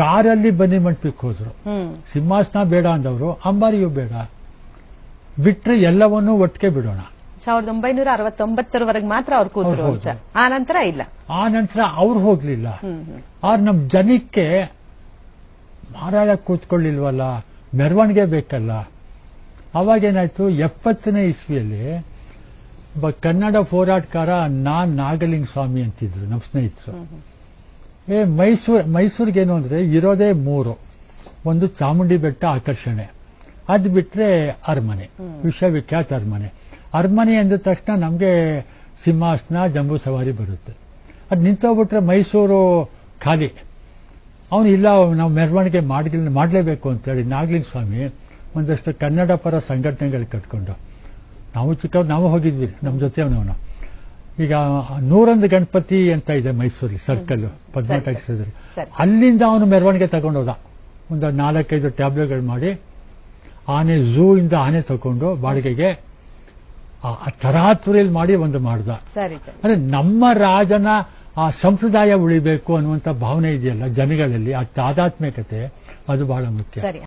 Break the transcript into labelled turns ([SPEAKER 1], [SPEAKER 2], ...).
[SPEAKER 1] ಕಾರಲ್ಲಿ ಬನ್ನಿ ಮಂಟಪಕ್ಕೆ ಹೋದ್ರು. ಸಿಂಹಾಸನ ಬೇಡ ಅಂದವರು ಅಂಬಾರಿಯೂ ಬೇಡ. ಬಿಟ್ರೆ ಎಲ್ಲವನ್ನೂ ಒಟ್ಟಿಗೆ ಬಿಡೋಣ.
[SPEAKER 2] ಸಾವಿರದ ಒಂಬೈನೂರ ಅರವತ್ತೊಂಬತ್ತರವರೆಗೆ ಮಾತ್ರ ಅವ್ರು ಕೂತ್ರು ಆ ನಂತರ ಇಲ್ಲ.
[SPEAKER 1] ಆ ನಂತರ ಅವ್ರು ಹೋಗ್ಲಿಲ್ಲ. ಆದ್ರೆ ನಮ್ ಜನಕ್ಕೆ ಮಹಾರಾಜ ಕೂತ್ಕೊಳ್ಳಿಲ್ವಲ್ಲ ಮೆರವಣಿಗೆ ಬೇಕಲ್ಲ. ಅವಾಗೇನಾಯ್ತು ಎಪ್ಪತ್ತನೇ ಇಸ್ವಿಯಲ್ಲಿ ಒಬ್ಬ ಕನ್ನಡ ಹೋರಾಟಕಾರ ನಾನ್ ನಾಗಲಿಂಗ ಸ್ವಾಮಿ ಅಂತಿದ್ರು ನಮ್ಮ ಸ್ನೇಹಿತರು. ಏ ಮೈಸೂರು ಮೈಸೂರಿಗೇನು ಅಂದರೆ ಇರೋದೇ ಮೂರು. ಒಂದು ಚಾಮುಂಡಿ ಬೆಟ್ಟ ಆಕರ್ಷಣೆ. ಅದು ಬಿಟ್ಟರೆ ಅರಮನೆ. ವಿಶ್ವವಿಖ್ಯಾತ ಅರಮನೆ. ಅರಮನೆ ಅಂದ ತಕ್ಷಣ ನಮಗೆ ಸಿಂಹಾಸನ ಜಂಬೂ ಸವಾರಿ ಬರುತ್ತೆ. ಅದು ನಿಂತೋಗ್ಬಿಟ್ರೆ ಮೈಸೂರು ಖಾಲಿ. ಅವನು ಇಲ್ಲ ನಾವು ಮೆರವಣಿಗೆ ಮಾಡಿ ಮಾಡಲೇಬೇಕು ಅಂತೇಳಿ ನಾಗಲಿಂಗ ಸ್ವಾಮಿ ಒಂದಷ್ಟು ಕನ್ನಡ ಪರ ಸಂಘಟನೆಗಳು ಕಟ್ಕೊಂಡು. ನಾವು ಚಿಕ್ಕವ್ರು ನಾವು ಹೋಗಿದ್ವಿ ನಮ್ಮ ಜೊತೆ ಅವನವನು. ಈಗ ನೂರೊಂದು ಗಣಪತಿ ಅಂತ ಇದೆ ಮೈಸೂರಲ್ಲಿ ಸರ್ಕಲ್ ಪದ್ಮ
[SPEAKER 2] ಸರಿ,
[SPEAKER 1] ಟ್ಯಾಕ್ಸ್ ಎದುರು.
[SPEAKER 2] ಸರಿ.
[SPEAKER 1] ಅಲ್ಲಿಂದ ಅವನು ಮೆರವಣಿಗೆ ತಗೊಂಡೋದ. ಒಂದು ನಾಲ್ಕೈದು ಟ್ಯಾಬ್ಲೆಟ್ಗಳು ಮಾಡಿ ಆನೆ ಝೂ ಇಂದ ಆನೆ ತಗೊಂಡು ಬಾಡಿಗೆಗೆ ಆ ತರಾತುರಿಯಲ್ಲಿ ಮಾಡಿ ಒಂದು ಮಾಡ್ದ. ಅಂದ್ರೆ ನಮ್ಮ ರಾಜನ ಆ ಸಂಪ್ರದಾಯ ಉಳಿಬೇಕು ಅನ್ನುವಂಥ ಭಾವನೆ ಇದೆಯಲ್ಲ ಜನಗಳಲ್ಲಿ ಆ ತಾದಾತ್ಮ್ಯಕತೆ ಅದು ಬಹಳ ಮುಖ್ಯ.